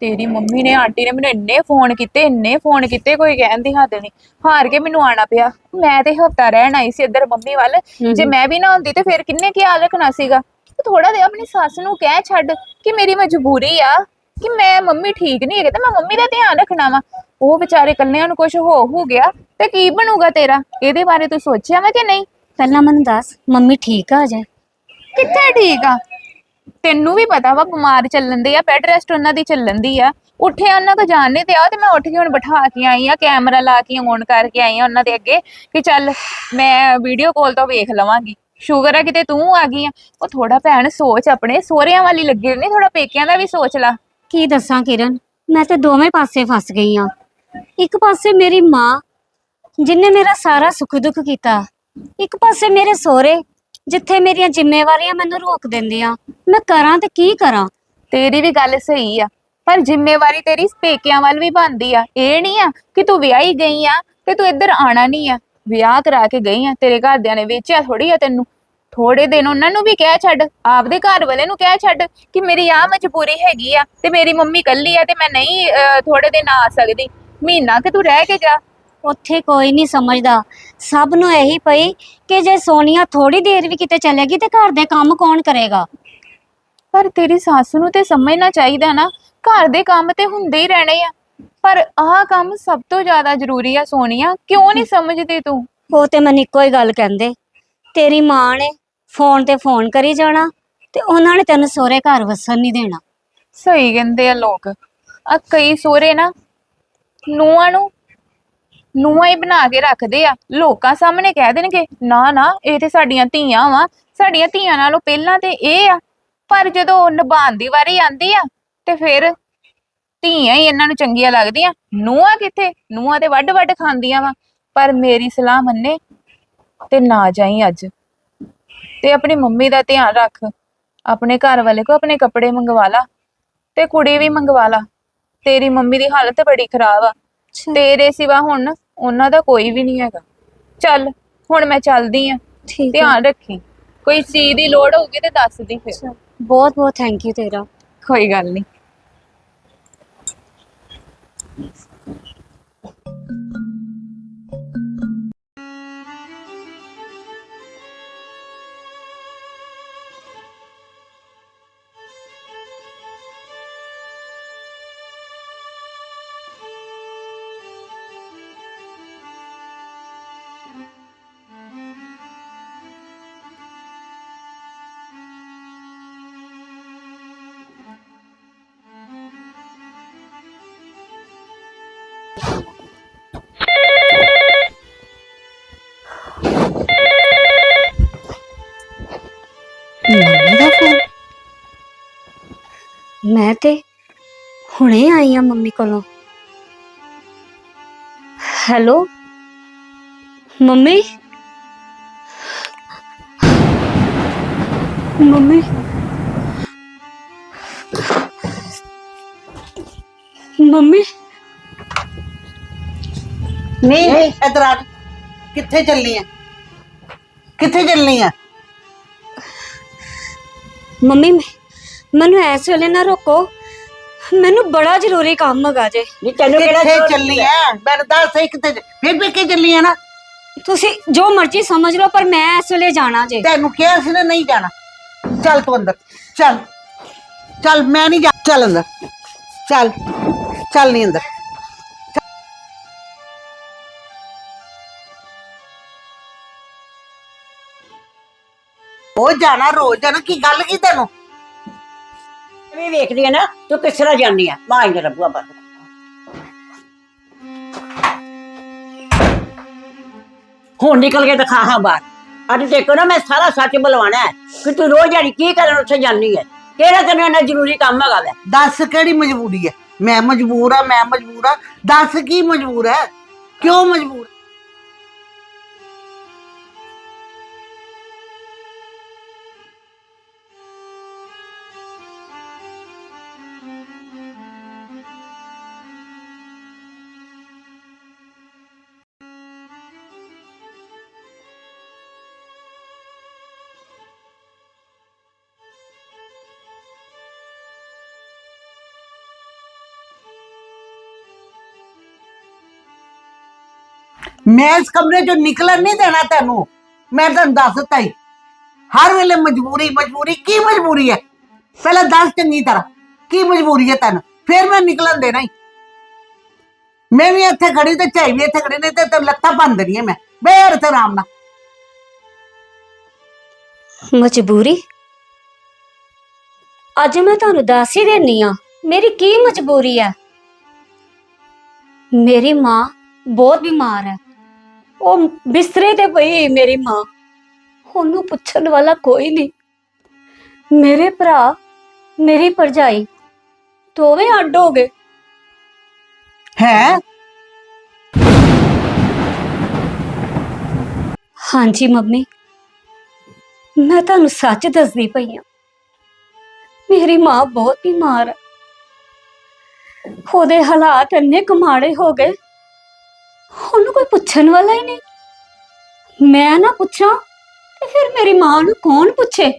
[SPEAKER 5] ਤੇਰੀ ਮੰਮੀ ਨੇ ਆਂਟੀ ਨੇ ਮੈਨੂੰ ਇੰਨੇ ਫੋਨ ਕੀਤੇ ਇੰਨੇ ਫੋਨ ਕੀਤੇ ਕੋਈ ਕਹਿਣ ਦੀ ਹੱਦ ਨਹੀਂ ਹਾਰ ਕੇ ਮੈਨੂੰ ਆਣਾ ਪਿਆ। ਮੈਂ ਤੇ ਹਫਤਾ ਰਹਿਣ ਆਈ ਸੀ ਇੱਧਰ ਮੰਮੀ ਵੱਲ। ਜੇ ਮੈਂ ਵੀ ਨਾ ਹੁੰਦੀ ਤੇ ਫਿਰ ਕਿੰਨੇ ਖਿਆਲ ਰੱਖਣਾ ਸੀਗਾ। ਥੋੜਾ ਜਿਹਾ ਆਪਣੀ ਸੱਸ ਨੂੰ ਕਹਿ ਛੱਡ ਕਿ ਮੇਰੀ ਮਜਬੂਰੀ ਆ ਕਿ ਮੈਂ ਮੰਮੀ ਠੀਕ ਨਹੀਂ ਹੈਗੇ ਤੇ ਮੈਂ ਮੰਮੀ ਦਾ ਧਿਆਨ ਰੱਖਣਾ ਵਾ। ਉਹ ਵਿਚਾਰੇ ਕੱਲਿਆਂ ਨੂੰ ਕੁਝ ਹੋ ਹੋ ਗਿਆ ਤੇ ਕੀ ਬਣੂਗਾ ਤੇਰਾ? ਇਹਦੇ ਬਾਰੇ ਤੂੰ ਸੋਚਿਆ ਵਾ ਕਿ ਨਹੀਂ?
[SPEAKER 2] ਪਹਿਲਾਂ ਮੈਨੂੰ ਦੱਸ ਮੰਮੀ ਠੀਕ ਆ ਅਜੇ
[SPEAKER 5] ਕਿੱਥੇ ਠੀਕ ਆ? ਤੈਨੂੰ ਵੀ ਪਤਾ ਵਾ ਬਿਮਾਰ ਚੱਲਣ ਦੇ ਆ ਬੈੱਡ ਰੈਸਟ ਉਹਨਾਂ ਦੀ ਚੱਲਣ ਦੀ ਆ। ਉੱਠੇ ਉਹਨਾਂ ਕੋ ਜਾਣ ਨਹੀਂ ਦਿਆ ਤੇ ਮੈਂ ਉੱਠ ਕੇ ਹੁਣ ਬਿਠਾ ਕੇ ਆਈ ਆ ਕੈਮਰਾ ਲਾ ਕੇ ਔਨ ਕਰਕੇ ਆਈ ਆ ਉਹਨਾਂ ਦੇ ਅੱਗੇ ਕਿ ਚੱਲ ਮੈਂ ਵੀਡੀਓ ਕਾਲ ਤੋਂ ਵੇਖ ਲਵਾਂਗੀ। ਸ਼ੂਗਰ ਆ ਕਿਤੇ ਤੂੰ ਆ ਗਈ ਆ। ਉਹ ਥੋੜਾ ਭੈਣ ਸੋਚ ਆਪਣੇ ਸੋਹਰਿਆਂ ਵਾਲੀ ਲੱਗੀ ਨਹੀਂ ਥੋੜਾ ਪੇਕਿਆਂ ਦਾ ਵੀ ਸੋਚ ਲਾ।
[SPEAKER 2] ਕੀ ਦੱਸਾਂ ਕਿਰਨ ਮੈਂ ਤੇ ਦੋਵੇਂ ਪਾਸੇ ਫਸ ਗਈ ਆ। ਇੱਕ ਪਾਸੇ ਮੇਰੀ ਮਾਂ ਜਿਨੇ ਮੇਰਾ ਸਾਰਾ ਸੁੱਖ ਦੁੱਖ ਕੀਤਾ। ਇੱਕ ਪਾਸੇ ਮੇਰੇ ਸਹੁਰੇ ਜਿੱਥੇ ਮੇਰੀਆਂ ਜ਼ਿੰਮੇਵਾਰੀਆਂ ਮੈਨੂੰ ਰੋਕ ਦਿੰਦੀਆਂ। ਮੈਂ ਕਰਾਂ ਤੇ ਕੀ ਕਰਾਂ?
[SPEAKER 5] ਤੇਰੀ ਵੀ ਗੱਲ ਸਹੀ ਆ ਪਰ ਜ਼ਿੰਮੇਵਾਰੀ ਤੇਰੀ ਪੇਕਿਆਂ ਵੱਲ ਵੀ ਬਣਦੀ ਆ। ਇਹ ਨਹੀਂ ਆ ਕਿ ਤੂੰ ਵਿਆਹੀ ਗਈ ਆ ਤੇ ਤੂੰ ਇੱਧਰ ਆਣਾ ਨਹੀਂ ਆ। ਵਿਆਹ ਕਰਾ ਕੇ ਗਈ ਆ ਤੇਰੇ ਘਰਦਿਆਂ ਨੇ ਵੇਚਿਆ ਥੋੜੀ ਆ ਤੈਨੂੰ। ਥੋੜੇ ਦਿਨ ਉਹਨਾਂ ਨੂੰ ਵੀ ਕਹਿ ਛੱਡ ਆਪਦੇ ਘਰ ਵਾਲੇ ਨੂੰ ਕਹਿ ਛੱਡ ਕਿ ਮੇਰੀ ਆ ਮਜਬੂਰੀ ਹੈਗੀ ਆ ਤੇ ਮੇਰੀ ਮੰਮੀ ਕੱਲੀ ਆ ਤੇ ਮੈਂ ਨਹੀਂ ਅਹ, ਥੋੜੇ ਦਿਨ ਆ ਸਕਦੀ। ਮਹੀਨਾ ਕਿ ਤੂੰ ਰਹਿ ਕੇ ਜਾ।
[SPEAKER 2] ਉੱਥੇ ਕੋਈ ਨਹੀਂ ਸਮਝਦਾ। ਸਭ ਨੂੰ ਇਹੀ ਪਈ ਕਿ ਜੇ ਸੋਨੀਆ ਥੋੜੀ ਦੇਰ ਵੀ ਕਿਤੇ ਚਲੇਗੀ ਤੇ ਘਰ ਦੇ ਕੰਮ ਕੌਣ ਕਰੇਗਾ?
[SPEAKER 5] ਪਰ ਤੇਰੀ ਸੱਸ ਨੂੰ ਤੇ ਸਮਝਣਾ ਚਾਹੀਦਾ ਨਾ। ਘਰ ਦੇ ਕੰਮ ਤੇ ਹੁੰਦੇ ਹੀ ਰਹਿਣੇ ਆ। ਪਰ ਆਹ ਕੰਮ ਸਭ ਤੋਂ ਜ਼ਿਆਦਾ ਜ਼ਰੂਰੀ ਆ ਸੋਨੀਆ ਕਿਉਂ ਨਹੀਂ ਸਮਝਦੀ ਤੂੰ?
[SPEAKER 2] ਉਹ ਤੇ ਮੈਨੂੰ ਇੱਕੋ ਹੀ ਗੱਲ ਕਹਿੰਦੇ ਤੇਰੀ ਮਾਂ ਨੇ ਫੋਨ ਤੇ ਫੋਨ ਕਰੀ ਜਾਣਾ ਤੇ ਉਹਨਾਂ ਨੇ ਤੈਨੂੰ ਸਹੁਰੇ ਘਰ ਵਸਣ ਨਹੀਂ ਦੇਣਾ।
[SPEAKER 5] ਸਹੀ ਕਹਿੰਦੇ ਆ ਲੋਕ। ਆ ਕਈ ਸੋਹਰੇ ਨਾ ਨੂੰਹਾਂ ਨੂੰ ਨੂੰਹਾਂ ਹੀ ਬਣਾ ਕੇ ਰੱਖਦੇ ਆ ਲੋਕਾਂ ਸਾਹਮਣੇ ਕਹਿ ਦੇਣਗੇ ਨਾ ਨਾ ਇਹ ਤੇ ਸਾਡੀਆਂ ਧੀਆਂ ਵਾ ਸਾਡੀਆਂ ਧੀਆਂ ਨਾਲੋਂ ਪਹਿਲਾਂ ਤੇ ਇਹ ਆ। ਪਰ ਜਦੋਂ ਨਿਭਾਉਣ ਦੀ ਵਾਰੀ ਆਂਦੀ ਆ ਤੇ ਫਿਰ ਧੀਆਂ ਹੀ ਇਹਨਾਂ ਨੂੰ ਚੰਗੀਆਂ ਲੱਗਦੀਆਂ। ਨੂੰਹਾਂ ਕਿੱਥੇ? ਨੂੰਹਾਂ ਤੇ ਵੱਡ ਵੱਡ ਖਾਂਦੀਆਂ ਵਾ। ਪਰ ਮੇਰੀ ਸਲਾਹ ਮੰਨੇ ਤੇ ਨਾ ਜਾਈ ਅੱਜ। ਤੇ ਆਪਣੀ ਮੰਮੀ ਦਾ ਧਿਆਨ ਰੱਖ। ਆਪਣੇ ਘਰ ਵਾਲੇ ਕੋ ਆਪਣੇ ਕੱਪੜੇ ਮੰਗਵਾ ਲਾ ਤੇ ਕੁੜੀ ਵੀ ਮੰਗਵਾ ਲਾ। ਤੇਰੀ ਮੰਮੀ ਦੀ ਹਾਲਤ ਬੜੀ ਖਰਾਬ ਆ। ਤੇਰੇ ਸਿਵਾ ਹੁਣ ਉਹਨਾਂ ਦਾ ਕੋਈ ਵੀ ਨਹੀਂ ਹੈਗਾ। ਚੱਲ ਹੁਣ ਮੈਂ ਚੱਲਦੀ ਆ।
[SPEAKER 2] ਠੀਕ ਹੈ
[SPEAKER 5] ਧਿਆਨ ਰੱਖੀ। ਕੋਈ ਚੀਜ਼ ਦੀ ਲੋੜ ਹੋਊਗੀ ਤੇ ਦੱਸ ਦੀ ਫਿਰ।
[SPEAKER 2] ਬਹੁਤ ਬਹੁਤ ਥੈਂਕ ਯੂ ਤੇਰਾ।
[SPEAKER 5] ਕੋਈ ਗੱਲ ਨਹੀਂ।
[SPEAKER 2] Yes. ਮੈਂ ਤੇ ਹੁਣੇ ਆਈ ਆ ਮੰਮੀ ਕੋਲੋਂ। ਹੈਲੋ? ਮੰਮੀ? ਮੰਮੀ? ਮੰਮੀ?
[SPEAKER 1] ਨਹੀਂ। ਇਧਰ ਆ। ਕਿੱਥੇ ਚੱਲੀ ਆ? ਕਿੱਥੇ ਚੱਲਨੀ ਆ?
[SPEAKER 2] ਮੰਮੀ ਮੈਨੂੰ ਐਸ ਵੇਲੇ ਨਾ ਰੋਕੋ। ਮੈਨੂੰ ਬੜਾ ਜ਼ਰੂਰੀ ਕੰਮ ਹੈਗਾ ਜੇ।
[SPEAKER 4] ਨਹੀਂ ਤੈਨੂੰ ਕਿਹੜਾ
[SPEAKER 1] ਕਿੱਥੇ
[SPEAKER 4] ਜ਼ੋਰ
[SPEAKER 1] ਚੱਲੀ
[SPEAKER 4] ਹੈ?
[SPEAKER 1] ਆ ਮੈਨੂੰ ਦੱਸ ਸਹੀ ਕਿੱਥੇ ਫਿਰ ਫਿਰ ਕੇ ਚੱਲੀ ਆ ਨਾ?
[SPEAKER 2] ਤੁਸੀਂ ਜੋ ਮਰਜ਼ੀ ਸਮਝ ਲਓ ਪਰ ਮੈਂ ਇਸ ਵੇਲੇ ਜਾਣਾ ਜੇ।
[SPEAKER 1] ਤੈਨੂੰ ਕਿਹਾ ਸੀ ਨਾ ਨਹੀਂ ਜਾਣਾ। ਚੱਲ ਤੂੰ ਅੰਦਰ। ਚੱਲ। ਚੱਲ ਮੈਂ ਨਹੀਂ ਜਾ ਚੱਲ ਅੰਦਰ। ਚੱਲ। ਚੱਲ ਨਹੀਂ ਅੰਦਰ। ਉਹ ਜਾਣਾ ਰੋਜ਼ ਜਾਣਾ ਕੀ ਗੱਲ ਕੀ ਤੈਨੂੰ?
[SPEAKER 4] ਵੀ ਵੇਖਦੀ ਹੈ ਨਾ, ਤੂੰ ਕਿਸ ਤਰ੍ਹਾਂ ਜਾਂਦੀ ਆ? ਮਾਂ ਹੀ ਰੱਬੂਆ ਬੰਦ ਹੁਣ ਨਿਕਲ ਕੇ ਦਿਖਾ ਹਾਂ ਬਾਹਰ। ਅੱਜ ਦੇਖੋ ਨਾ, ਮੈਂ ਸਾਰਾ ਸੱਚ ਬੁਲਵਾਣਾ ਹੈ ਕਿ ਤੂੰ ਰੋਜ਼ ਜਾਣੀ ਕੀ ਕਰਨ ਉੱਥੇ ਜਾਂਦੀ ਹੈ? ਕਿਹੜਾ ਤੈਨੂੰ ਇੰਨਾ ਜ਼ਰੂਰੀ ਕੰਮ ਹੈਗਾ ਵੈ?
[SPEAKER 1] ਦੱਸ ਕਿਹੜੀ ਮਜਬੂਰੀ ਹੈ? ਮੈਂ ਮਜਬੂਰ ਆ, ਮੈਂ ਮਜਬੂਰ ਆ। ਦੱਸ ਕੀ ਮਜਬੂਰ ਹੈ? ਕਿਉਂ ਮਜਬੂਰ? ਮੈਂ ਇਸ ਕਮਰੇ ਚੋਂ ਨਿਕਲਣ ਨਹੀਂ ਦੇਣਾ ਤੈਨੂੰ ਮੈਂ ਤੈਨੂੰ ਦੱਸ ਦਿੱਤਾ ਹੀ ਹਰ ਵੇਲੇ ਮਜਬੂਰੀ ਮਜਬੂਰੀ ਕੀ ਮਜਬੂਰੀ ਹੈ ਪਹਿਲਾਂ ਦੱਸ ਚੰਗੀ ਤਰ੍ਹਾਂ ਕੀ ਮਜਬੂਰੀ ਹੈ ਤੈਨੂੰ ਫਿਰ ਮੈਂ ਨਿਕਲਣ ਦੇਣਾ ਹੀ ਮੈਂ ਵੀ ਇੱਥੇ ਖੜੀ ਤੇ ਝਾਈ ਵੀ ਇੱਥੇ ਖੜੀ ਨਹੀਂ ਤੇ ਤੇ ਲੱਤਾਂ ਭੰਨ ਦੇਣੀਆਂ ਮੈਂ ਬੇਰ ਤੇ ਆਰਾਮ ਨਾਲ
[SPEAKER 2] ਮਜਬੂਰੀ ਅੱਜ ਮੈਂ ਤੁਹਾਨੂੰ ਦੱਸ ਹੀ ਦੇਣੀ ਆ ਮੇਰੀ ਕੀ ਮਜਬੂਰੀ ਹੈ ਮੇਰੀ ਮਾਂ ਬਹੁਤ ਬਿਮਾਰ ਹੈ ਉਹ ਬਿਸਤਰੇ ਤੇ ਪਈ ਮੇਰੀ ਮਾਂ। ਉਹਨੂੰ ਪੁੱਛਣ ਵਾਲਾ ਕੋਈ ਨਹੀਂ। ਮੇਰੇ ਭਰਾ ਮੇਰੀ ਭਰਜਾਈ ਦੋਵੇਂ ਅੱਡ ਹੋ ਗਏ।
[SPEAKER 1] ਹੈ?
[SPEAKER 2] ਹਾਂਜੀ ਮੰਮੀ। ਮੈਂ ਤੁਹਾਨੂੰ ਸੱਚ ਦੱਸਦੀ ਪਈ ਹਾਂ। ਮੇਰੀ ਮਾਂ ਬਹੁਤ ਬਿਮਾਰ ਹੈ ਉਹਦੇ ਹਾਲਾਤ ਇੰਨੇ ਕਮਾੜੇ ਹੋ ਗਏ ਉਹਨੂੰ ਕੋਈ ਪੁੱਛਣ ਵਾਲਾ ਹੀ ਨਹੀਂ। ਮੈਂ ਨਾ ਪੁੱਛਾਂ ਤੇ ਫਿਰ ਮੇਰੀ ਮਾਂ ਨੂੰ ਕੌਣ ਪੁੱਛੇ?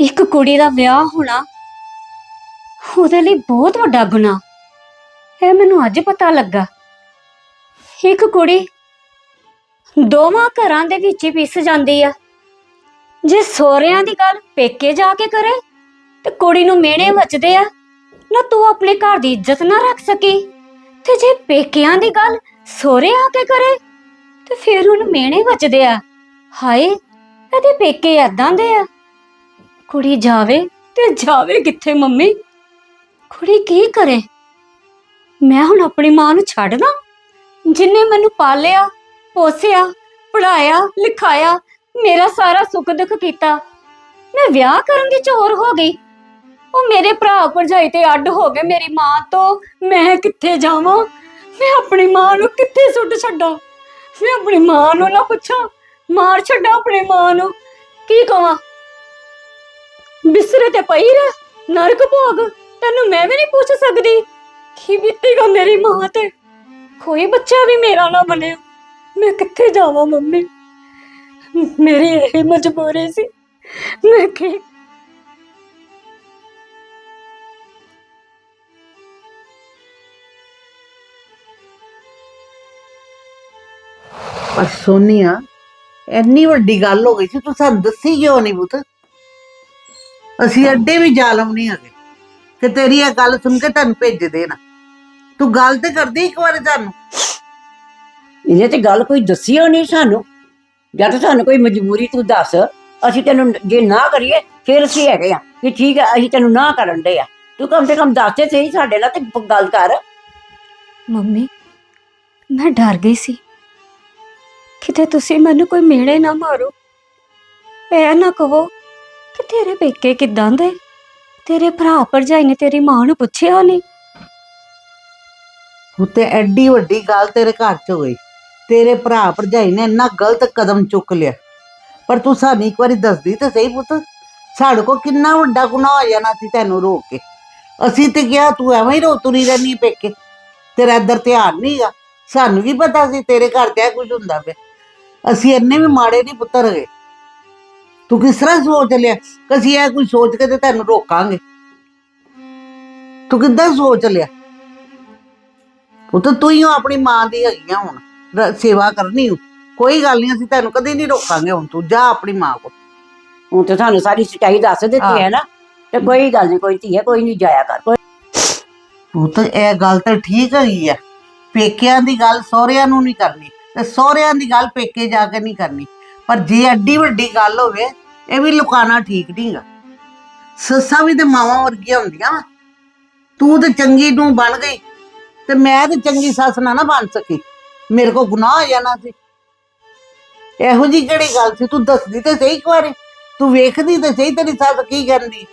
[SPEAKER 2] ਇੱਕ ਕੁੜੀ ਦਾ ਵਿਆਹ ਹੋਣਾ ਉਹਦੇ ਲਈ ਬਹੁਤ ਵੱਡਾ ਗੁਨਾਹ। ਇਹ ਮੈਨੂੰ ਅੱਜ ਪਤਾ ਲੱਗਾ। ਇੱਕ ਕੁੜੀ ਦੋਵਾਂ ਘਰਾਂ ਦੇ ਵਿੱਚ ਹੀ ਪਿਸ ਜਾਂਦੀ ਆ। ਜੇ ਸੋਹਰਿਆਂ ਦੀ ਗੱਲ ਪੇਕੇ ਜਾ ਕੇ ਕਰੇ ਤੇ ਕੁੜੀ ਨੂੰ ਮਿਹਣੇ ਵੱਜਦੇ ਆ, ਨਾ ਤੂੰ ਆਪਣੇ ਘਰ ਦੀ ਇੱਜ਼ਤ ਨਾ ਰੱਖ ਸਕੀ। ਤੇ ਜੇ ਪੇਕਿਆਂ ਦੀ ਗੱਲ ਸੋਹਰੇ ਆ ਕੇ ਕਰੇ, ਤੇ ਫਿਰ ਉਹਨੂੰ ਮਿਹਣੇ ਵੱਜਦੇ ਆ। ਹਾਏ, ਇਹਦੇ ਪੇਕੇ ਏਦਾਂ ਦੇ ਆ। ਕੁੜੀ ਜਾਵੇ ਤੇ ਜਾਵੇ ਕਿੱਥੇ ਮੰਮੀ? ਕੁੜੀ ਕੀ ਕਰੇ? ਮੈਂ ਹੁਣ ਆਪਣੀ ਮਾਂ ਨੂੰ ਛੱਡਦਾ? ਜਿੰਨੇ ਮੈਨੂੰ ਪਾਲਿਆ, ਪੋਸਿਆ ਪੜਾਇਆ ਲਿਖਾਇਆ, ਮੇਰਾ ਸਾਰਾ ਸੁੱਖ ਦੁੱਖ ਕੀਤਾ, ਮੈਂ ਵਿਆਹ ਕਰਨ ਦੀ ਚੋਰ ਹੋ ਗਈ। ਉਹ ਮੇਰੇ ਭਰਾ ਭਰਜਾਈ ਤੇ ਅੱਡ ਹੋ ਗਏ ਮੇਰੀ ਮਾਂ ਤੋਂ। ਮੈਂ ਕਿੱਥੇ ਜਾਵਾਂ? ਮੈਂ ਆਪਣੀ ਮਾਂ ਨੂੰ ਕਿੱਥੇ ਸੁੱਟ ਛੱਡਾਂ? ਮੈਂ ਆਪਣੀ ਮਾਂ ਨੂੰ ਨਾ ਪੁੱਛਾਂ। ਮਾਰ ਛੱਡਾਂ ਆਪਣੀ ਮਾਂ ਨੂੰ। ਕੀ ਕਵਾਂ? ਬਿਸਰੇ ਤੇ ਪਈ ਰਹਿ। ਨਰਕ ਭੋਗ। ਤੈਨੂੰ ਮੈਂ ਵੀ ਨਹੀਂ ਪੁੱਛ ਸਕਦੀ। ਕੀ ਬੀਤੇਗਾ ਮੇਰੀ ਮਾਂ ਤੇ? ਕੋਈ ਬੱਚਾ ਵੀ ਮੇਰਾ ਨਾ ਬਣੇ ਮੈਂ ਕਿੱਥੇ ਜਾਵਾਂ ਮੰਮੀ? ਮੇਰੀ ਇਹ ਮਜਬੂਰੀ ਸੀ। ਮੈਂ ਕੀ
[SPEAKER 1] ਪਰ ਸੋਨੀਆ ਇੰਨੀ ਵੱਡੀ ਗੱਲ ਹੋ ਗਈ ਸੀ ਤੂੰ ਸਾਨੂੰ ਦੱਸੀ ਕਿਉਂ ਨਹੀਂ ਪੁੱਤ? ਅਸੀਂ ਅੱਡੇ ਵੀ ਜ਼ਾਲਮ ਨਹੀਂ ਹੈਗੇ ਕਿ ਤੇਰੀ ਇਹ ਗੱਲ ਸੁਣ ਕੇ ਤੈਨੂੰ ਭੇਜ ਦੇਣਾ। ਤੂੰ ਗੱਲ ਤੇ ਕਰਦੀ ਇੱਕ ਵਾਰ ਸਾਨੂੰ।
[SPEAKER 4] ਇਹਨੇ ਤੇ ਗੱਲ ਕੋਈ ਦੱਸੀ ਹੋ ਨਹੀਂ ਸਾਨੂੰ ਜਦ ਸਾਨੂੰ ਕੋਈ ਮਜਬੂਰੀ ਤੂੰ ਦੱਸ। ਅਸੀਂ ਤੈਨੂੰ ਜੇ ਨਾ ਕਰੀਏ ਫਿਰ ਅਸੀਂ ਹੈਗੇ ਆ ਕਿ ਠੀਕ ਹੈ ਅਸੀਂ ਤੈਨੂੰ ਨਾ ਕਰਨ ਦੇ ਆ। ਤੂੰ ਕਮ ਸੇ ਕਮ ਦੱਸ ਤੇ ਸਹੀ ਸਾਡੇ ਨਾਲ ਤੇ ਗੱਲ ਕਰ।
[SPEAKER 2] ਮੰਮੀ ਮੈਂ ਡਰ ਗਈ ਸੀ। ਕਿਤੇ ਤੁਸੀਂ ਮੈਨੂੰ ਕੋਈ ਮੇੜੇ ਨਾ ਮਾਰੋ। ਐ ਨਾ ਕਹੋ ਕਿ ਤੇਰੇ ਪੇਕੇ ਕਿਦਾਂ ਦੇ? ਤੇਰੇ ਭਰਾ ਭਰਜਾਈ ਨੇ ਤੇਰੀ ਮਾਂ ਨੂੰ ਪੁੱਛਿਆ ਨਹੀਂ।
[SPEAKER 1] ਉੱਤੇ ਐਡੀ ਵੱਡੀ ਗੱਲ ਤੇਰੇ ਘਰ ਚ ਹੋ ਗਈ। ਤੇਰੇ ਭਰਾ ਭਰਜਾਈ ਨੇ ਇੰਨਾ ਗਲਤ ਕਦਮ ਚੁੱਕ ਲਿਆ। ਪਰ ਤੂੰ ਸਾਨੂੰ ਇੱਕ ਵਾਰੀ ਦੱਸਦੀ ਤੇ ਸਹੀ ਪੁੱਤ। ਸਾਡੇ ਕੋ ਕਿੰਨਾ ਵੱਡਾ ਗੁਨਾਹ ਹੋ ਜਾਣਾ ਸੀ ਤੈਨੂੰ ਰੋ ਕੇ। ਅਸੀਂ ਤੇ ਕਿਹਾ ਤੂੰ ਐਵੇਂ ਹੀ ਰੋ ਤੁਰੀ ਰਹਿਨੀ ਪੇਕੇ। ਤੇਰਾ ਇੱਧਰ ਧਿਆਨ ਨਹੀਂਗਾ ਸਾਨੂੰ ਵੀ ਪਤਾ ਸੀ ਤੇਰੇ ਘਰ ਤੇ ਇਹ ਕੁਝ ਹੁੰਦਾ ਪਿਆ। ਅਸੀਂ ਇੰਨੇ ਵੀ ਮਾੜੇ ਨਹੀਂ ਪੁੱਤਰ ਹੈਗੇ। ਤੂੰ ਕਿਸ ਤਰ੍ਹਾਂ ਸੋਚ ਲਿਆ? ਕਿ ਅਸੀਂ ਇਹ ਕੁਝ ਸੋਚ ਕੇ ਤੇ ਤੈਨੂੰ ਰੋਕਾਂਗੇ। ਤੂੰ ਕਿੱਦਾਂ ਸੋਚ ਲਿਆ? ਉਹ ਤਾਂ ਤੂੰ ਹੀ ਆਪਣੀ ਮਾਂ ਦੀ ਹੈਗੀ ਆ ਹੁਣ। ਸੇਵਾ ਕਰਨੀ। ਕੋਈ ਗੱਲ ਨਹੀਂ ਅਸੀਂ ਤੈਨੂੰ ਕਦੇ ਨਹੀਂ ਰੋਕਾਂਗੇ ਹੁਣ ਤੂੰ। ਜਾ ਆਪਣੀ ਮਾਂ ਕੋਲ।
[SPEAKER 4] ਹੁਣ ਤੇ ਸਾਨੂੰ ਸਾਰੀ ਸੱਚਾਈ ਦੱਸ ਦਿੱਤੀ ਹੈ। ਨਾ। ਤੇ ਕੋਈ ਗੱਲ ਨਹੀਂ ਕੋਈ ਧੀਏ ਕੋਈ ਨਹੀਂ ਜਾਇਆ ਕਰ ਕੋਈ
[SPEAKER 1] ਉਹ ਤਾਂ ਇਹ ਗੱਲ ਤਾਂ ਠੀਕ ਹੈਗੀ ਆ। ਪੇਕਿਆਂ ਦੀ ਗੱਲ ਸਹੁਰਿਆਂ ਨੂੰ ਨਹੀਂ ਕਰਨੀ। ਤੇ ਸਹੁਰਿਆਂ ਦੀ ਗੱਲ ਪੇਕੇ ਜਾ ਕੇ ਨਹੀਂ ਕਰਨੀ। ਪਰ ਜੇ ਐਡੀ ਵੱਡੀ ਗੱਲ ਹੋਵੇ, ਇਹ ਵੀ ਲੁਕਾਣਾ ਠੀਕ ਨਹੀਂਗਾ ਸੱਸਾਂ ਵੀ ਤੇ ਮਾਵਾਂ ਵਰਗੀਆਂ ਹੁੰਦੀਆਂ ਵਾ। ਤੂੰ ਤੇ ਚੰਗੀ ਨੂੰ ਬਣ ਗਈ ਤੇ ਮੈਂ ਤੇ ਚੰਗੀ ਸੱਸ ਨਾ ਨਾ ਬਣ ਸਕੀ। ਮੇਰੇ ਕੋ ਗੁਨਾਹ ਹੋ ਜਾਣਾ ਸੀ। ਇਹੋ ਜੀ ਕਿਹੜੀ ਗੱਲ ਸੀ? ਤੂੰ ਦੱਸਦੀ ਤੇ ਸਹੀ ਇੱਕ ਵਾਰੀ। ਤੂੰ ਵੇਖਦੀ ਤੇ ਸਹੀ ਤੇਰੀ ਸੱਸ ਕੀ ਕਹਿੰਦੀ।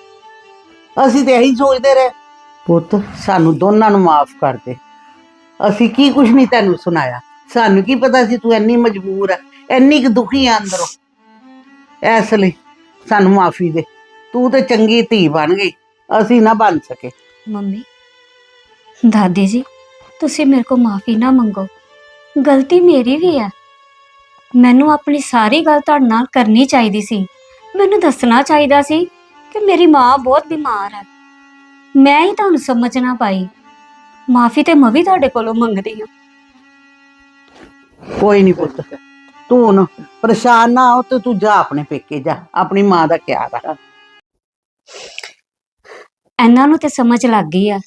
[SPEAKER 1] ਅਸੀਂ ਤੇ ਇਹੀ ਸੋਚਦੇ ਰਹੇ। ਪੁੱਤ, ਸਾਨੂੰ ਦੋਨਾਂ ਨੂੰ ਮਾਫ ਕਰ ਦੇ। ਅਸੀਂ ਕੀ ਕੁਛ ਨਹੀਂ ਤੈਨੂੰ ਸੁਣਾਇਆ। ਸਾਨੂੰ ਕੀ ਪਤਾ ਸੀ ਤੂੰ ਇੰਨੀ ਮਜਬੂਰ ਹੈ ਇੰਨੀ ਕੁ ਦੁਖੀ ਆ ਅੰਦਰੋਂ। ਇਸ ਲਈ ਸਾਨੂੰ ਮਾਫੀ ਦੇ, ਤੂੰ ਤੇ ਚੰਗੀ ਧੀ ਬਣ ਗਈ, ਅਸੀਂ ਨਾ ਬਣ ਸਕੇ।
[SPEAKER 2] ਮੰਮੀ, ਦਾਦੀ ਜੀ, ਤੁਸੀਂ ਮੇਰੇ ਕੋਲ ਮਾਫੀ ਨਾ ਮੰਗੋ। ਗਲਤੀ ਮੇਰੀ ਵੀ ਹੈ ਮੈਨੂੰ ਆਪਣੀ ਸਾਰੀ ਗੱਲ ਤੁਹਾਡੇ ਨਾਲ ਕਰਨੀ ਚਾਹੀਦੀ ਸੀ। ਮੈਨੂੰ ਦੱਸਣਾ ਚਾਹੀਦਾ ਸੀ ਕਿ ਮੇਰੀ ਮਾਂ ਬਹੁਤ ਬਿਮਾਰ ਹੈ ਮੈਂ ਹੀ ਤੁਹਾਨੂੰ ਸਮਝ ਨਾ ਪਾਈ। ਮਾਫੀ ਤੇ ਮੈਂ ਵੀ ਤੁਹਾਡੇ ਕੋਲੋਂ ਮੰਗਦੀ ਹਾਂ।
[SPEAKER 1] ਕੋਈ ਨਹੀਂ ਪੁੱਤ। ਤੂੰ ਨਾ ਪਰੇਸ਼ਾਨ ਨਾ ਹੋ ਤੇ ਤੂੰ ਜਾ ਆਪਣੇ ਪੇਕੇ ਜਾ। ਆਪਣੀ ਮਾਂ ਦਾ ਖਿਆਲ ਰੱਖ।
[SPEAKER 2] ਇਹਨਾਂ ਨੂੰ ਤੇ ਸਮਝ ਲੱਗ ਗਈ ਆ।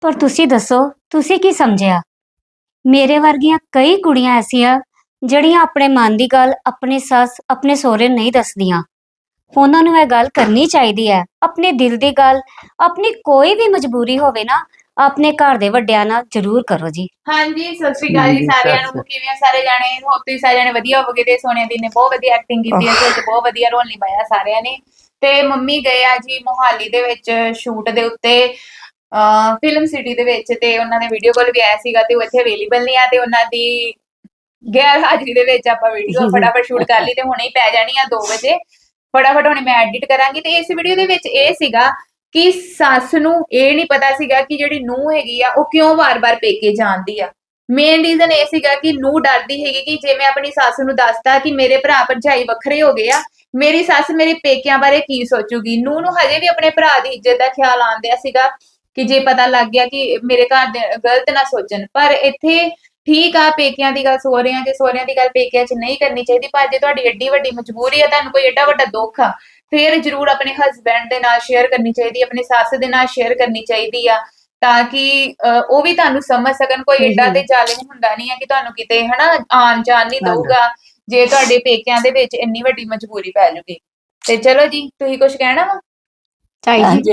[SPEAKER 2] ਪਰ ਤੁਸੀਂ ਦੱਸੋ, ਤੁਸੀਂ ਕੀ ਸਮਝਿਆ? ਮੇਰੇ ਵਰਗੀਆਂ ਕਈ ਕੁੜੀਆਂ ਐਸੀਆਂ, ਜਿਹੜੀਆਂ ਆਪਣੇ ਮਨ ਦੀ ਗੱਲ ਆਪਣੇ ਸੱਸ, ਆਪਣੇ ਸਹੁਰੇ ਨੂੰ ਨਹੀਂ ਦੱਸਦੀਆਂ। ਉਹਨਾਂ ਨੂੰ ਇਹ ਗੱਲ ਕਰਨੀ ਚਾਹੀਦੀ ਹੈ। ਆਪਣੇ ਦਿਲ ਦੀ ਗੱਲ, ਆਪਣੀ ਕੋਈ ਵੀ ਮਜਬੂਰੀ ਹੋਵੇ ਨਾ ਆਪਣੇ ਘਰ ਦੇ ਵੱਡਿਆਂ ਨਾਲ ਜ਼ਰੂਰ ਕਰੋ ਜੀ।
[SPEAKER 5] ਹਾਂਜੀ ਸਤਿ ਸ਼੍ਰੀ ਅਕਾਲ ਜੀ ਸਾਰਿਆਂ ਨੂੰ। ਕਿਵੇਂ ਆ ਸਾਰੇ ਜਾਣੇ? ਹੋਪ ਤੁਸੀਂ ਸਾਰੇ ਜਾਣੇ ਵਧੀਆ ਹੋਵੋਗੇ ਤੇ ਸੋਨੀਆ ਦੀ ਨੇ। ਬਹੁਤ ਵਧੀਆ ਐਕਟਿੰਗ ਕੀਤੀ ਹੈ ਤੇ ਬਹੁਤ ਵਧੀਆ ਰੋਲ ਨਿਭਾਇਆ ਸਾਰਿਆਂ ਨੇ। ਤੇ ਮੰਮੀ ਗਏ ਆ ਜੀ ਮੋਹਾਲੀ ਦੇ ਵਿੱਚ ਸ਼ੂਟ ਦੇ ਉੱਤੇ ਫਿਲਮ ਸਿਟੀ ਦੇ ਵਿੱਚ ਤੇ ਉਹਨਾਂ ਨੇ ਵੀਡੀਓ ਕਾਲ ਵੀ ਆਇਆ ਸੀਗਾ ਤੇ ਉਹ ਇੱਥੇ ਅਵੇਲੇਬਲ ਨਹੀਂ ਆ ਤੇ ਉਹਨਾਂ ਦੀ ਗੈਰ ਹਾਜ਼ਰੀ ਦੇ ਵਿੱਚ ਆਪਾਂ ਵੀਡੀਓ ਫਟਾਫਟ ਸ਼ੂਟ ਕਰ ਲਈ ਤੇ ਹੁਣੇ ਹੀ ਪੈ ਜਾਣੀ ਆ 2 ਵਜੇ। ਫਟਾਫਟ ਹੁਣੇ ਮੈਂ ਐਡਿਟ ਕਰਾਂਗੀ ਤੇ ਇਸ ਵੀਡੀਓ ਦੇ ਵਿੱਚ ਇਹ ਸੀਗਾ ਕਿ ਸੱਸ ਨੂੰ ਇਹ ਨਹੀਂ ਪਤਾ ਸੀਗਾ ਕਿ ਜਿਹੜੀ ਨੂੰਹ ਹੈਗੀ ਆ, ਉਹ ਕਿਉਂ ਵਾਰ-ਵਾਰ ਪੇਕੇ ਜਾਂਦੀ ਆ। ਮੇਨ ਰੀਜ਼ਨ ਇਹ ਸੀਗਾ ਕਿ ਨੂੰਹ ਡਰਦੀ ਹੈਗੀ ਕਿ ਜੇ ਮੈਂ ਆਪਣੀ ਸੱਸ ਨੂੰ ਦੱਸਦਾ ਕਿ ਮੇਰੇ ਭਰਾ ਭਰਜਾਈ ਵੱਖਰੇ ਹੋ ਗਏ ਆ, ਮੇਰੀ ਸੱਸ ਮੇਰੇ ਪੇਕਿਆਂ ਬਾਰੇ ਕੀ ਸੋਚੂਗੀ? ਨੂੰਹ ਨੂੰ ਹਜੇ ਵੀ ਆਪਣੇ ਭਰਾ ਦੀ ਇੱਜ਼ਤ ਦਾ ਖਿਆਲ ਆਉਂਦਿਆ ਸੀਗਾ ਕਿ ਜੇ ਪਤਾ ਲੱਗ ਗਿਆ ਕਿ ਮੇਰੇ ਘਰ ਦੇ ਗਲਤ ਨਾ ਸੋਚਣ। ਪਰ ਇੱਥੇ ਠੀਕ ਆ, ਪੇਕਿਆਂ ਦੀ ਗੱਲ ਸਹੁਰਿਆਂ ਚ ਸਹੁਰਿਆਂ ਦੀ ਗੱਲ ਪੇਕਿਆਂ ਚ ਨਹੀਂ ਕਰਨੀ ਚਾਹੀਦੀ, ਪਰ ਜੇ ਤੁਹਾਡੀ ਏਡੀ ਵੱਡੀ ਮਜਬੂਰੀ ਆ, ਤੁਹਾਨੂੰ ਕੋਈ ਏਡਾ ਵੱਡਾ ਦੁੱਖ ਆ ਫਿਰ ਜ਼ਰੂਰ ਆਪਣੇ ਹਸਬੈਂਡ ਦੇ ਨਾਲ ਸ਼ੇਅਰ ਕਰਨੀ ਚਾਹੀਦੀ ਆਪਣੀ ਸੱਸ ਦੇ ਨਾਲ ਸ਼ੇਅਰ ਕਰਨੀ ਚਾਹੀਦੀ ਆ ਤਾਂ ਕਿ ਉਹ ਵੀ ਤੁਹਾਨੂੰ ਸਮਝ ਸਕਣ ਕੋਈ ਏਡਾ ਤੇ ਜ਼ਾਲਿਮ ਹੁੰਦਾ ਨਹੀਂ ਆ ਕਿ ਤੁਹਾਨੂੰ ਕਿਤੇ ਹਨਾ ਆਣ ਜਾਣ ਨਹੀਂ। ਦਊਗਾ ਜੇ ਤੁਹਾਡੇ ਪੇਕਿਆਂ ਦੇ ਵਿੱਚ ਇੰਨੀ ਵੱਡੀ ਮਜਬੂਰੀ ਪੈ ਜੂਗੀ। ਤੇ ਚਲੋ ਜੀ ਤੁਸੀਂ ਕੁਝ ਕਹਿਣਾ ਵਾ? ਝਾਈ ਅੱਜ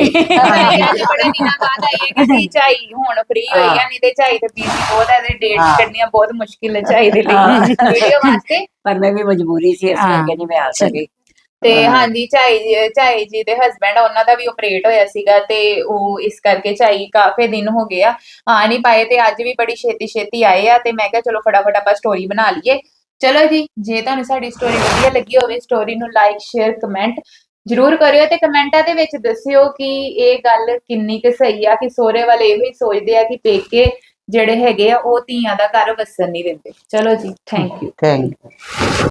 [SPEAKER 5] ਬੜੇ ਦਿਨਾਂ ਬਾਅਦ ਆਈ ਹੈ ਕਿ ਝਾਈ ਹੁਣ ਫ੍ਰੀ ਹੋਈ ਆ ਨਹੀਂ ਤੇ ਝਾਈ ਤੇ ਬੀਜ਼ੀ ਬਹੁਤ ਹੈ ਤੇ ਡੇਟ। ਕੱਢਣੀਆਂ ਬਹੁਤ ਮੁਸ਼ਕਿਲ ਹੈ ਝਾਈ ਦੇ ਲਈ। ਵੀਡੀਓ ਵਾਸਤੇ।
[SPEAKER 4] ਪਰ ਮੈਂ ਵੀ ਮਜਬੂਰੀ ਸੀ ਇਸ। ਕਰਕੇ ਨਹੀਂ ਮੈਂ ਆ ਸਕੀ।
[SPEAKER 5] ਤੇ। ਹਾਂਜੀ ਝਾਈ ਜੀ ਝਾਈ ਜੀ ਦੇ ਹਸਬੈਂਡ ਉਹਨਾਂ ਦਾ ਵੀ ਆਪਰੇਟ ਹੋਇਆ ਸੀਗਾ ਤੇ ਉਹ ਇਸ ਕਰਕੇ ਝਾਈ ਕਾਫੀ ਦਿਨ ਹੋ ਗਏ ਆ ਆ ਨਹੀਂ ਪਾਏ ਤੇ ਅੱਜ ਵੀ ਬੜੀ ਛੇਤੀ ਛੇਤੀ ਆਏ ਆ ਤੇ ਮੈਂ ਕਿਹਾ ਚਲੋ ਫਟਾਫਟ ਆਪਾਂ ਸਟੋਰੀ ਬਣਾ ਲਈਏ। ਚਲੋ ਜੀ ਜੇ ਤੁਹਾਨੂੰ ਸਾਡੀ ਸਟੋਰੀ ਵਧੀਆ ਲੱਗੀ ਹੋਵੇ ਸਟੋਰੀ ਨੂੰ ਲਾਈਕ ਸ਼ੇਅਰ ਕਮੈਂਟ ਜਰੂਰ ਕਰਿਓ ਤੇ ਕਮੈਂਟਾਂ ਦੇ ਵਿੱਚ ਦੱਸਿਓ ਕਿ ਇਹ ਗੱਲ ਕਿੰਨੀ ਕੁ ਸਹੀ ਆ ਕਿ ਸੋਹਰੇ ਵਾਲੇ ਇਹੋ ਹੀ ਸੋਚਦੇ ਆ ਕਿ ਪੇਕੇ ਜਿਹੜੇ ਹੈਗੇ ਆ ਉਹ ਧੀਆਂ ਦਾ ਘਰ ਵਸਣ ਨਹੀਂ ਦਿੰਦੇ। ਚਲੋ ਜੀ ਥੈਂਕ ਯੂ
[SPEAKER 1] ਥੈਂਕ